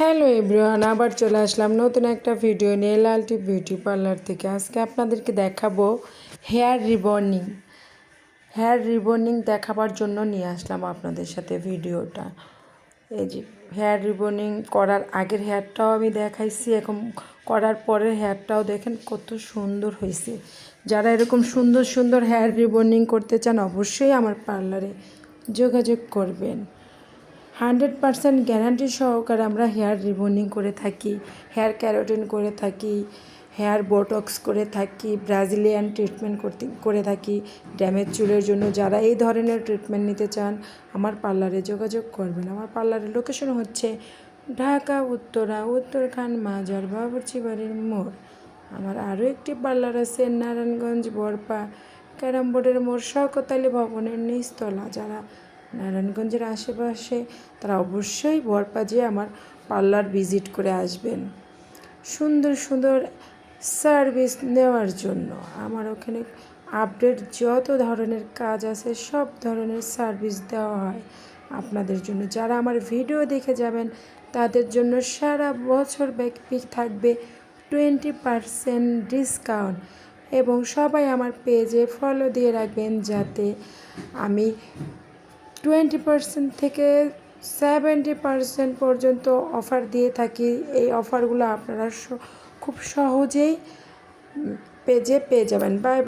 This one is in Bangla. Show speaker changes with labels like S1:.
S1: হ্যালো এভরিওয়ান, আবার চলে আসলাম নতুন একটা ভিডিও নিয়ে লালটি বিউটি পার্লার থেকে। আজকে আপনাদেরকে দেখাবো হেয়ার রিবর্নিং হেয়ার রিবর্নিং দেখাবার জন্য নিয়ে আসলাম আপনাদের সাথে ভিডিওটা। এই যে, হেয়ার রিবর্নিং করার আগের হেয়ারটাও আমি দেখাইছি, এখন করার পরের হেয়ারটাও দেখেন কত সুন্দর হয়েছে যারা এরকম সুন্দর সুন্দর হেয়ার রিবর্নিং করতে চান, অবশ্যই আমার পার্লারে যোগাযোগ করবেন। হান্ড্রেড পারসেন্ট গ্যারান্টি সহকারে আমরা হেয়ার রিবন্ডিং করে থাকি, হেয়ার ক্যারোটিন করে থাকি, হেয়ার বোটক্স করে থাকি, ব্রাজিলিয়ান ট্রিটমেন্ট করতে, করে থাকি, ড্যামেজ চুলের জন্য যারা এই ধরনের ট্রিটমেন্ট নিতে চান, আমার পার্লারে যোগাযোগ করবেন। আমার পার্লারের লোকেশন হচ্ছে ঢাকা, উত্তরা উত্তরখান মাজার বাবুর্চি বাড়ির মোড়। আমার আরও একটি পার্লার আছে নারায়ণগঞ্জ, বরপা ক্যারাম বোর্ডের মোড়, শওকত আলী ভবনের নিচতলা। যারা নারায়ণগঞ্জের আশেপাশে তারা অবশ্যই বরপা যেয়ে আমার পার্লার ভিজিট করে আসবেন। সুন্দর সুন্দর সার্ভিস নেওয়ার জন্য। আমার ওখানে আপডেট যত ধরনের কাজ আছে, সব ধরনের সার্ভিস দেওয়া হয় আপনাদের জন্য। যারা আমার ভিডিও দেখে যাবেন, তাদের জন্য সারা বছর ব্যাপী থাকবে টোয়েন্টি পারসেন্ট ডিসকাউন্ট এবং সবাই আমার পেজে ফলো দিয়ে রাখবেন যাতে আমি টোয়েন্টি পার্সেন্ট থেকে সেভেন্টি পার্সেন্ট পর্যন্ত অফার দিয়ে থাকি। এই অফারগুলো আপনারা খুব সহজেই পেজে পেয়ে যাবেন। বাই